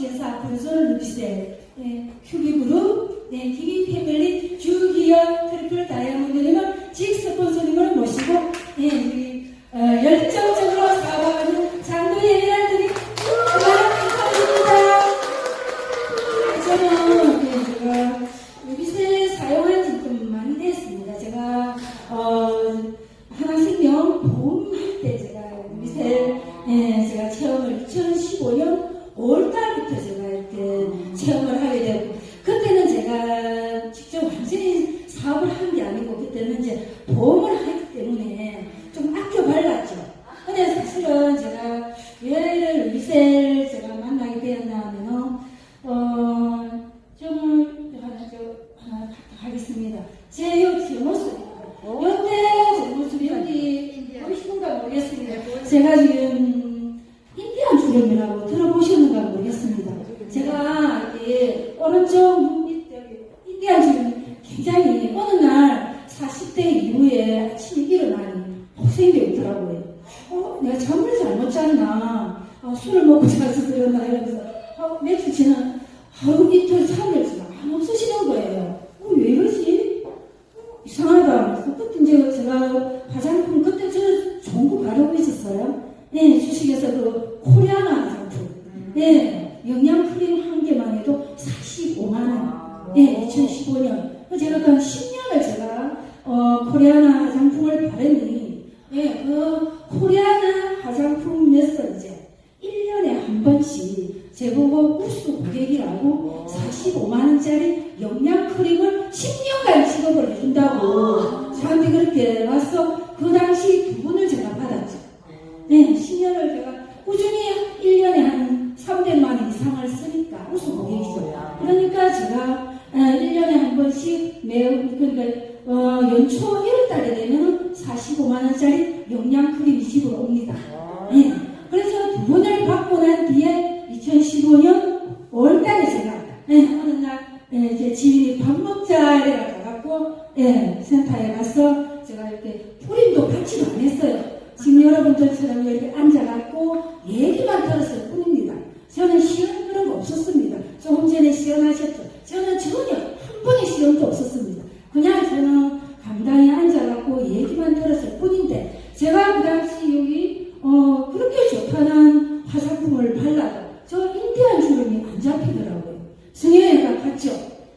서울시에서 앞으로 솔루세 네, 휴기그룹 네, 기비 패밀리 주기업 트리플 다이아몬드님을 직 스폰서님을 모시고 네, 우리 어, 열정적으로 때는 이제 보험을 하기 때문에 좀 아껴 발랐죠. 근데 사실은 제가 왜 유비세를 제가 만나게 되었나 하면은 어, 좀 하나 저 하나 하겠습니다. 제제 모습. 이때 제 모습이 여기 보이시는가 모르겠습니다. 제가 지금 인디안 주름이라고 들어보셨는가 모르겠습니다. 제가 이 오른쪽 눈 밑에 여기 인디안 주름이 굉장히 어느 날 40대 이후에 아침에 일어나니 복생이 있더라고요. 어, 내가 잠을 잘못 어, 술을 먹고 자서 그랬나? 이러면서 어, 며칠 지나 하루 이틀 삼일 지나 안 없으시는 거예요. 어, 왜 이러지? 어, 이상하다. 그때 이제 제가 화장품 그때 저 좋은 거 바르고 있었어요. 네, 주식에서 그 코리아나 화장품. 네, 영양 크림 한 개만 해도 45만 원. 네, 2015년. 제가 그 10년을 제가 어, 코리아나 화장품을 바르니, 예, 그 코리아나 화장품 메서제 1년에 한 번씩 제보고 우수 고객이라고 45만원짜리 영양 크림을 10년간 지급을 해준다고 저한테 그렇게 와서 그 당시 두 분을 제가 받았죠. 네, 10년을 제가 꾸준히 1년에 한 300만 원 이상을 쓰니까 우수 고객이죠. 그러니까 제가 1년에 한 번씩 매우 그러니까 어, 연초 1월달에 되면 45만 원짜리 영양 크림이 집으로 옵니다. 네. 여러분들처럼 이렇게 앉아갖고 얘기만 들었을 뿐입니다. 저는 시험 그런 거 없었습니다. 조금 전에 시연하셨죠. 저는 전혀 한 번의 시험도 없었습니다. 그냥 저는 간단히 앉아갖고 얘기만 들었을 뿐인데 제가 그 당시 여기 어, 그렇게 좋다는 화장품을 발라도 저 인디안 주름이 안 잡히더라고요. 성형외과 갔죠.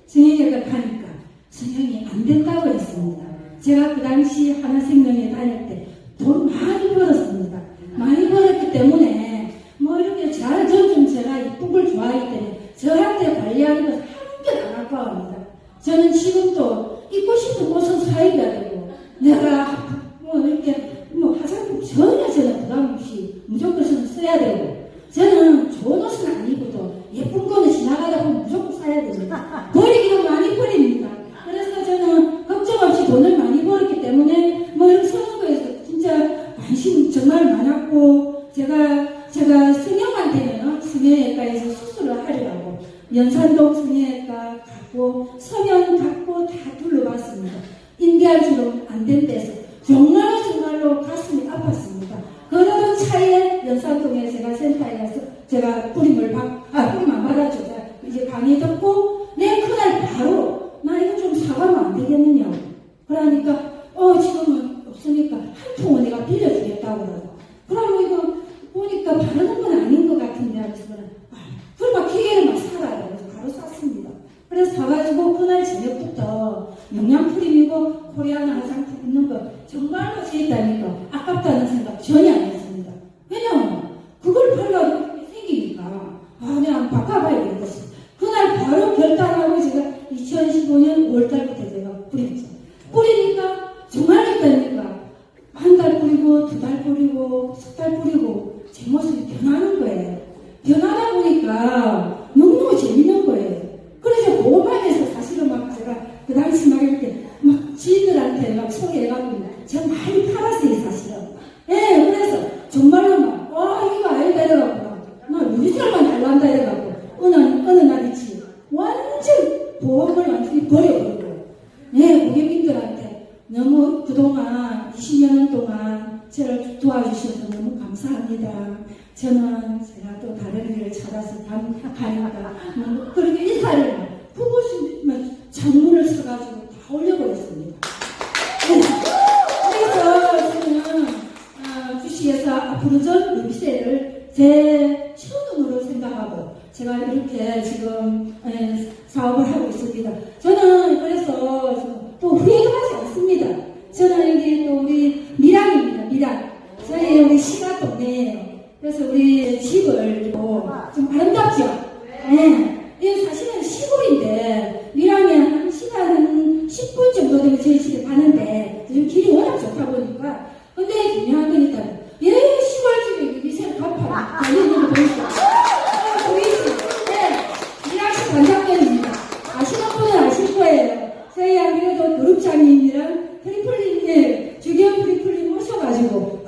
성형외과 가니까 성형이 안 된다고 했습니다. 제가 그 당시 하나생명에 다닐 때 돈 많이 벌었습니다. 많이 벌었기 때문에 뭐 이렇게 잘, 저좀 제가 이쁜 걸 좋아하기 때문에 저한테 관리하는 것을 한개도 안 아까워합니다. 저는 지금도 입고 싶은 옷은 사입어야 되고 내가 연산동 성형외과 갔고 서면 갔고 다 둘러봤습니다. 인디안 주름 안된 데서 정말로 정말로 가슴이 아팠습니다. 그러던 차에 연산동에 제가 센터에 가서 제가 뿌림을 받, 아, 뿌림 안 받았죠. 제가 이제 강의 듣고 내 그날 바로 나 이거 좀 사가면 안 되겠느냐. 그러니까 어 지금은 없으니까 한 통은 내가 빌려주겠다고 그러고 그러면 이거 보니까 바르는 건 아닌 것 같은데 하면서 아, 그럼 막 기계를 막 사라 그래서 바로 샀습니다. 그래서 사가지고 그날 저녁부터 영양크림이고 코리아나 화장품 있는 거 정말로 재있다니까 아깝다는 생각 전혀 안 했습니다. 왜냐면 그걸 발라도 생기니까 아 내가 바꿔봐야겠다. 그날 바로 결단하고 제가 2015년 5월달부터 제가 뿌렸죠. 뿌리니까 정말 있다니까 한 달 뿌리고 두 달 뿌리고 석 달 뿌리고 제 모습이 변하는 거예요. 변하다 보니까 너무너무 재밌는 거예요. 그래서 그만해서 사실은 막 제가 그 당시 막 이렇게 막 지인들한테 막 소개해가지고 제가 많이 팔았어요 사실은. 예, 그래서 정말로 막, 와, 이거 아니다 이래갖고 나 우리들만 달란다 이래갖고 어느, 어느 날 있지. 완전 보험을 완전히 버려버리고 네, 고객님들한테 너무 그동안 20년 동안 저를 도와주셔서 너무 감사합니다. 저는 제가 또 다른 일을 찾아서 감, 가니까 뭐 그렇게 인사를 부부시면 장문을 써가지고 다 올려버렸습니다. 네. 그래서 저는 아, 주시에서 앞으로 전 루비세를 제 시어눈으로 생각하고 제가 이렇게 지금 에, 사업을 하고 있습니다. 저는 그래서 또 않습니다. 저는 여기 또 우리 밀양입니다. 밀양. 저희 우리 시가 동네예요. 그래서 우리 집을 또좀 아름답죠? 네. 트